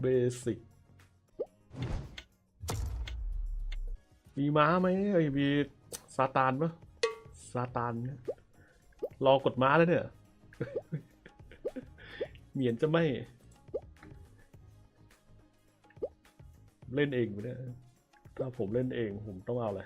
เบสิกมีม้าไหมไอ้ยมีซาตานปะซาตานรอกดม้าแล้วเนี่ย เหมียนจะไม่ เล่นเองไปเนี่ยถ้าผมเล่นเองผมต้องเอาอะไร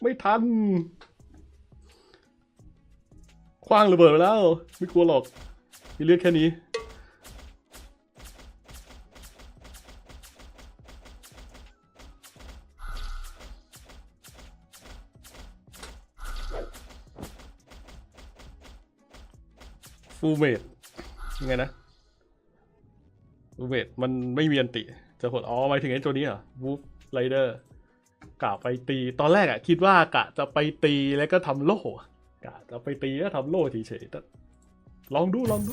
ไม่ทัน คว้างระเบิดไปแล้ว ไม่กลัวหรอก มีเลือดแค่นี้ฟูเมดยังไงนะฟูเมดมันไม่มีอันติ จะกดอ๋อหมายถึงไอ้ตัวนี้เหรอวูฟไรเดอร์ กะไปตี ตอนแรกอะคิดว่ากะจะไปตีแล้วก็ทำโล่กะจะไปตีแล้วทำโล่เฉยๆแต่ลองดูลองดู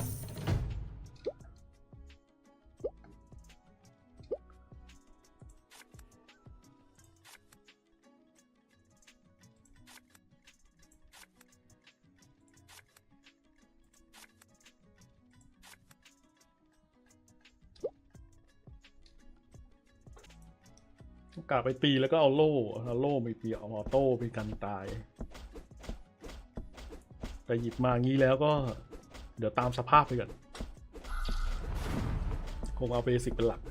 กะไปตีแล้วก็เอาโล่เอาโล่ไปตีเอาออโต้ไปกันตายแต่หยิบมางี้แล้วก็ เดี๋ยวตามสภาพไปก่อนคงเอาเบสิกเป็นหลัก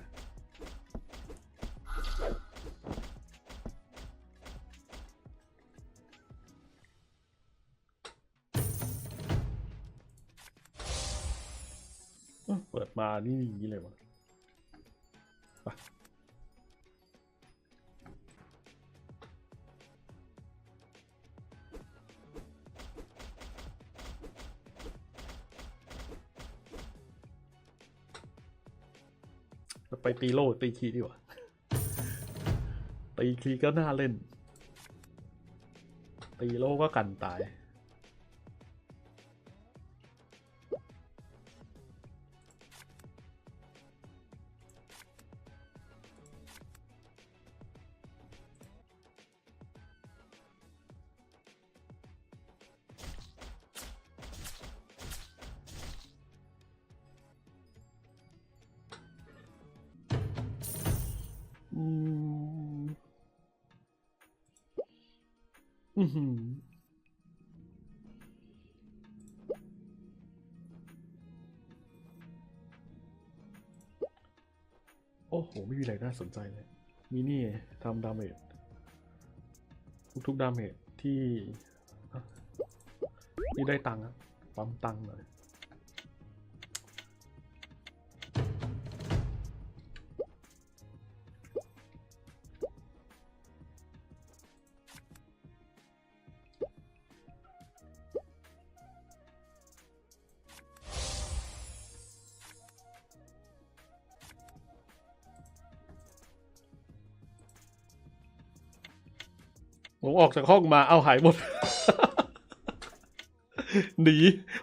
เอ้าเปิดมานี่อย่างนี้เลยวะ ตีโลตีคีดีกว่า ตีคีก็น่าเล่น ตีโลก็กันตาย โอ้โห ไม่มีอะไรน่าสนใจเลย มีนี่ทำดาเมจทุกๆดาเมจที่ที่ได้ตังค์ปั๊มตังค์หน่อย ผมออกจากห้องมาเอาหายหมด หนี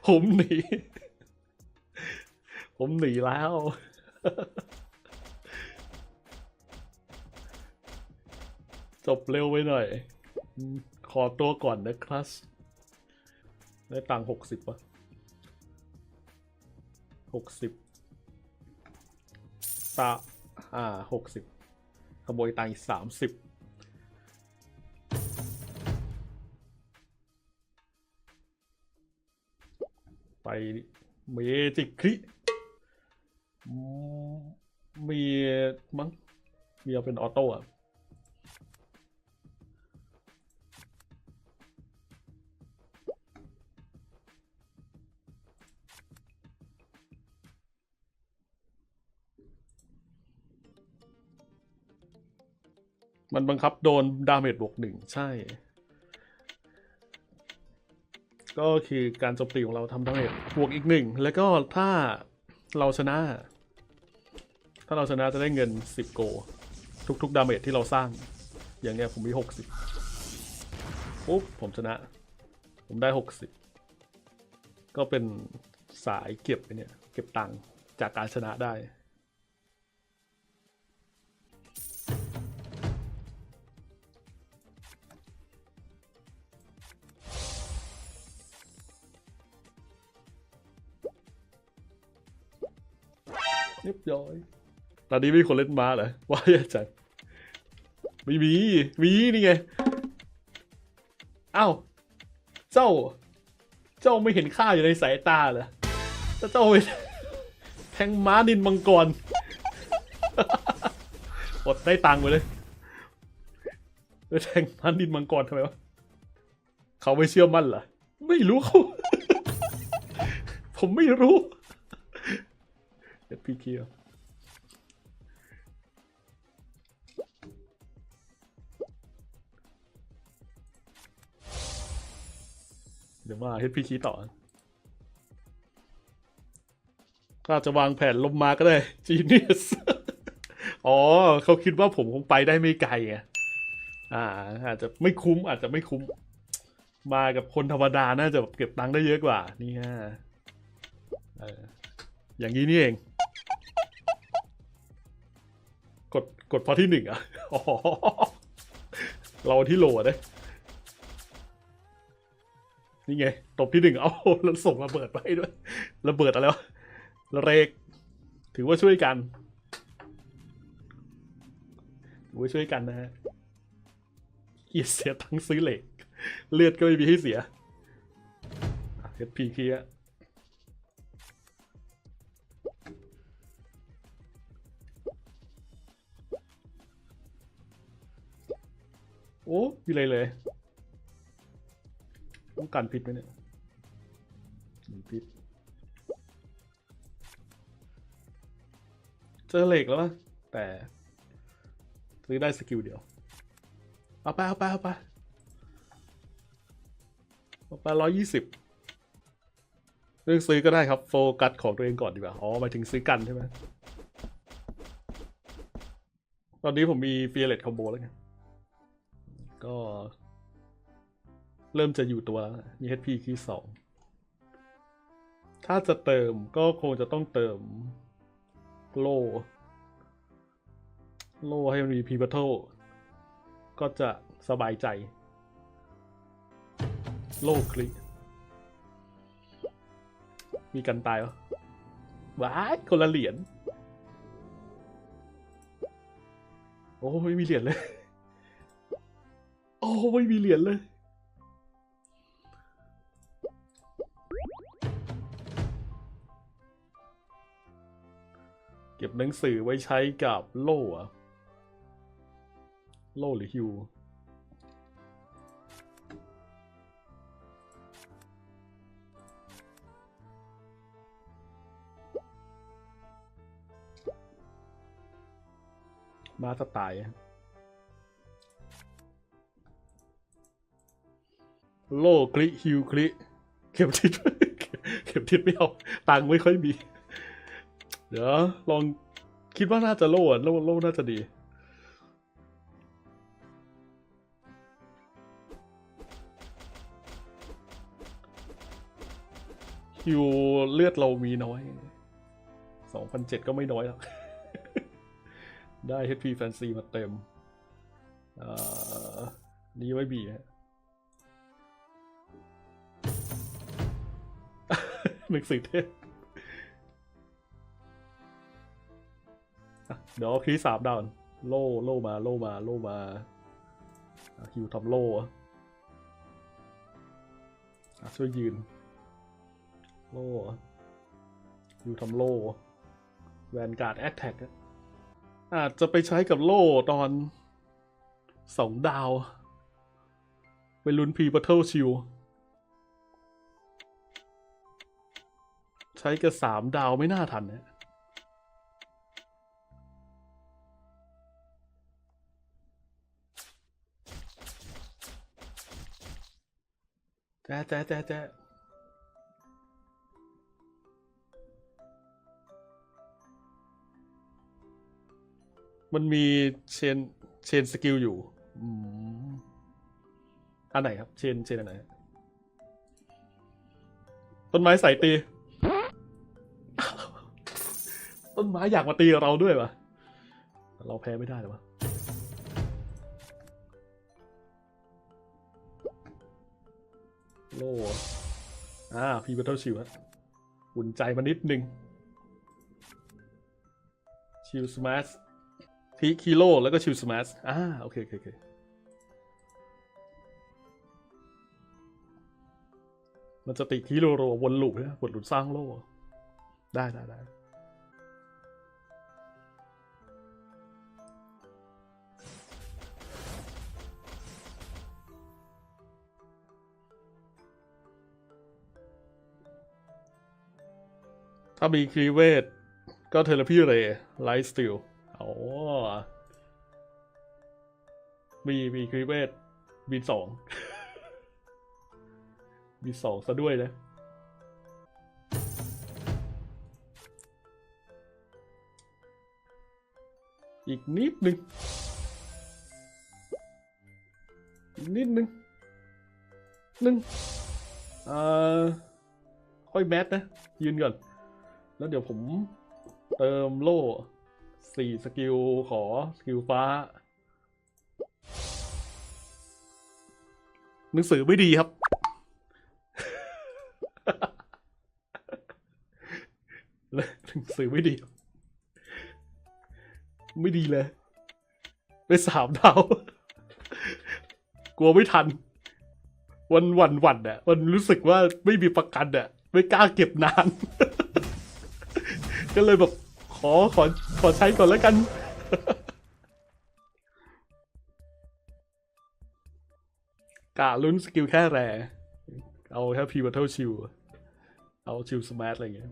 ผมหนี ผมหนีแล้ว จบเร็วไปหน่อย ขอตัวก่อนนะครับ ได้ตังหกสิบปะหกสิบตาอ่าหกสิบขโมยตังอีกสามสิบ เมจิกคริอืมมีมั้งมีเอาเป็นออโต้อะมันบังคับโดนดาเมจบวกหนึ่งใช่ ก็คือการโจมตีของเราทำดาเมจบวกอีกหนึ่งแล้วก็ถ้าเราชนะ ถ้าเราชนะจะได้เงิน 10 โก ทุกๆดาเมจที่เราสร้าง อย่างเนี้ยผมมี 60ปุ๊บผมชนะ ผมได้ 60 ก็เป็นสายเก็บไปเนี่ย เก็บตังค์จากการชนะได้ เรียบร้อย ตอนนี้มีคนเล่นม้าเหรอว่าอาจารย์ไม่มี มีนี่ไง เอ้า เจ้า เจ้าไม่เห็นข้าอยู่ในสายตาเหรอถ้าเจ้าแทงม้านินมังกร อดได้ตังค์ไปเลยไปแทงม้านินมังกรทำไมวะ เขาไม่เชื่อมั่นเหรอ ไม่รู้เขา ผมไม่รู้ เดี๋ยวพี่เคียวเดี๋ยวมาเฮดพีคีต่อก็อาจจะวางแผนลมมาก็ได้จีเนียสอ๋อเขาคิดว่าผมคงไปได้ไม่ไกลไงอ่า อาจจะไม่คุ้มอาจจะไม่คุ้ม มากับคนธรรมดาน่าจะเก็บตังค์ได้เยอะกว่า นี่ฮะอย่างนี้นี่เอง กดกดพอที่หนึ่งอะอเราที่โหลดเลยนี่ไง ตบที่หนึ่งเอาแล้วส่งระเบิดไปด้วยระเบิดอะไรวะระเรก ถือว่าช่วยกันถือว่าช่วยกันนะฮะเกียเสียทั้งซื้อเหล็ก เลือดก็ไม่มีให้เสียเฮดพีคีอะ โอ้มีอะไรเลย ต้องกันพิษไหมเนี่ยมีพิษเจอเหล็กแล้วแต่ซื้อได้สกิลเดียว เอาไปเอาไปเอาไปเอาไปร้อยยี่สิบเลือกซื้อก็ได้ครับ โฟกัสของตัวเองก่อนดีกว่า อ๋อหมายถึงซื้อกันใช่ไหมตอนนี้ผมมีเฟียเลตคอมโบแล้วไง ก็ เริ่มจะอยู่ตัวมี HP คีย์สองถ้าจะเติมก็คงจะต้องเติมโล โลให้มันมีพีบัตเทิลก็จะสบายใจ โลคลิก มีกันตายวะว้าคนละเหรียญ โอ้ไม่มีเหรียญเลย อ้ไม่มีเหรียญเลย เก็บหนังสือไว้ใช้กับโล่อะโล่หรือฮิวมาสไตล์ โล่คลิฮิวคลิเข็มทิศเข็มทิศไม่เอาตังไม่ค่อยมี เดี๋ยวลองคิดว่าน่าจะโล่อะโล่โล่น่าจะดีฮิวเลือดเรามีน้อยสองพันเจ็ดก็ไม่น้อยแล้วได้ HP Fancy มาเต็ม อ่อนี่ไม่มีฮะ หนังสือเทพอ่เดี๋ยวเอาคีสามดาวโล่โล่มาโล่มาโล่มาฮิวทำโล่ช่วยยืน โล่ฮิวทำโล่แวนการ์ดแอตแทกอาจจะไปใช้กับโล่ตอนสองดาว ไปลุ้นพีบัตเทิลชิล ใช้กับสามดาวไม่น่าทันนะแต่แจ๊ะแจ๊ะแจ๊ะมันมีเชนเชนสกิลอยู่อันไหนครับ เชนเชนอันไหน ต้นไม้ใส่ตี ต้นไม้อยากมาตีเราด้วยวะเราแพ้ไม่ได้หรอวะโล่อ่าพีบัตเทิลชิวฮะอุ่นใจมานิดนึงชิวสมาร์ทีคิโลแล้วก็ชิวสมาร์อ่าโอเคโอเคโอเคมันจะติดคิโลโรวนลูปนะวนลูปสร้างโล่ได้ได้ได้ ถ้ามีครีเวทก็เทเลพีเรย์ไลท์สติลอ๋อมีมีครีเวทบีสองบีสองซะด้วยนะอีกนิดนึง อีกนิดนึงนึงเอ่อค่อยแมทนะ ยืนก่อน แล้วเดี๋ยวผมเติมโล่สี่สกิลขอสกิลฟ้า หนังสือไม่ดีครับ หนังสือไม่ดี ไม่ดีเลย ไปสามดาวกลัวไม่ทัน วันวันวันอะมันรู้สึกว่าไม่มีประกันอะไม่กล้าเก็บนาน ก็เลยแบบขอขอขอใช้ก่อนแล้วกันกะลุ้นสกิลแค่แรเอาแค่พีวัตเทิลชิลเอาชิลสมาร์ทอะไรอย่างเงี้ย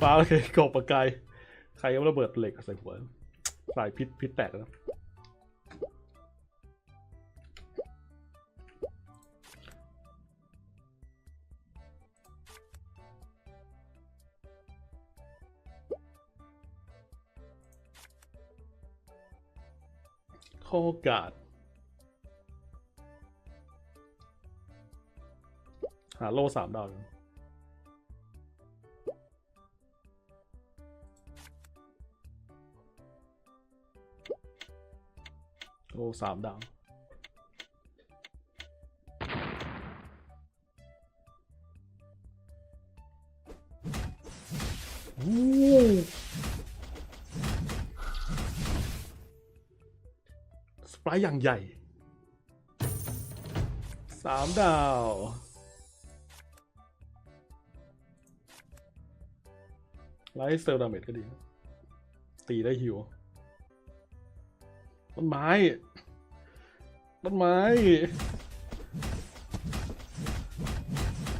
ฟ้าโอเคกบปากกาย ใครก็ระเบิดเหล็กใส่หัวสายพิษพิษแตกแล้ วข้อโอกาสหาโล่สามดาวโล่สามดาวโอ้ สไรอย่างใหญ่สามดาว ไลท์เซลดาเมจก็ดี ตีได้ฮิว ต้นไม้ ต้นไม้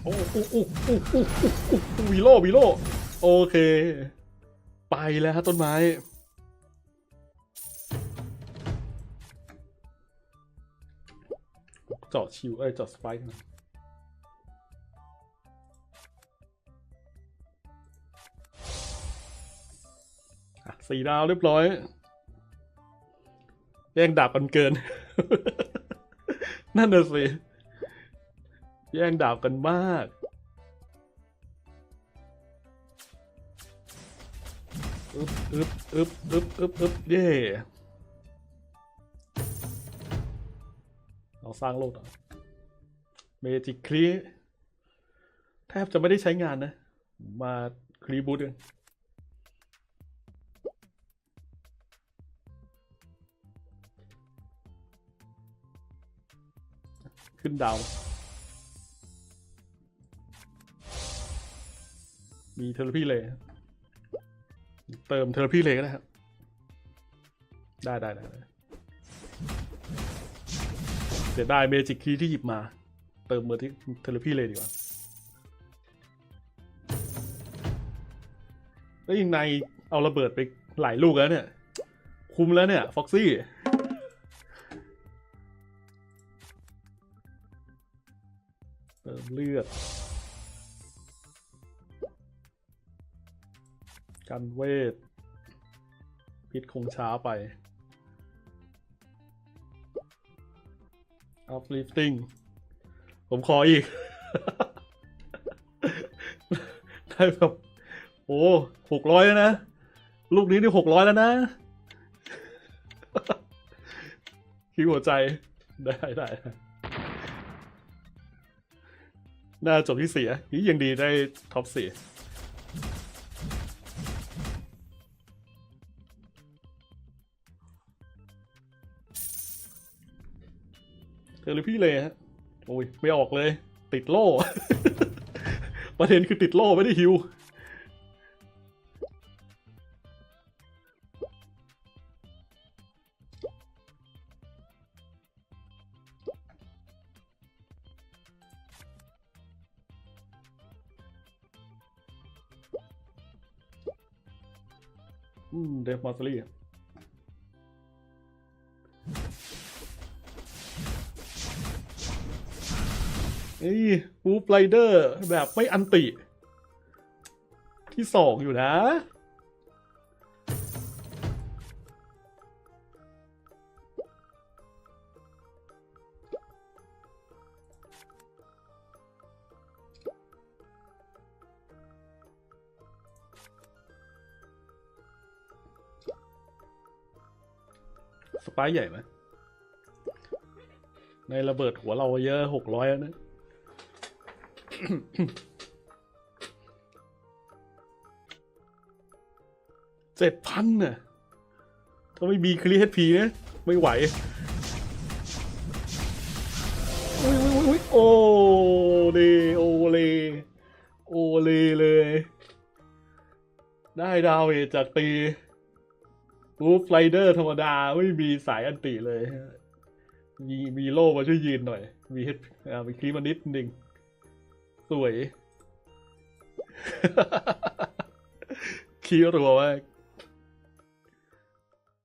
โอ้โอ้โอ้โอ้โอ้โอ้โอ้วีโลวีโล โอเค ไปแล้วฮะต้นไม้ เจาะชิวเอ้ยเจาะสไปค์นะสี่ดาวเรียบร้อยแย่งดาบกันเกิน นั่นน่ะสิแย่งดาบกันมากอึบอึบอึบอึบอึบอึบเย่ เราสร้างโลกต่อเมจิกคลีแทบจะไม่ได้ใช้งานนะ มาคลีบูตกันขึ้นดาว มีเทอร์พีเลย เติมเทอร์พีเลยก็ได้ครับ ได้ได้ได้ สียดายเมจิกคีที่หยิบมา เติมเมอร์ที่เทอร์พีเลยดีกว่าแล้วยังในเอาระเบิดไปหลายลูกแล้วเนี่ย คุมแล้วเนี่ย ฟ็อกซี่ เติมเลือด กันเวท พิษคงช้าไป uplifting ผมขออีก ได้แบบโอ้หกร้อยแล้วนะ ลูกนี้นี่หกร้อยแล้วนะคิดหัวใจ ได้ได้ไดน่าจบที่เสี่อะนี่ยังดีได้ท็อปสี่ อหรือพี่เลยฮะโอ้ยไม่ออกเลย ติดโล่ ประเด็นคือติดโล่ไม่ได้ฮิวอืมเดฟมอสลี่ เอ้ยฟูปไรเดอร์แบบไม่อันติ ที่สองอยู่นะ สปายใหญ่ไหมในระเบิดหัวเราเยอะหกร้อยแล้วนะ เจ็ดพันน่ะถ้าไม่มีคลีเฮดพีนะไม่ไหวอุ้ยอุ้ยอุ้ยโอ้เลโอเลโอเลเลย ได้ดาวเวจจากตีรูฟไรเดอร์ธรรมดา ไม่มีสายอันติเลย มีมีโล่มาช่วยยืนหน่อย มีเฮดอ่ามีคลิปมานิดหนึ่ง สวยคีรัวมาก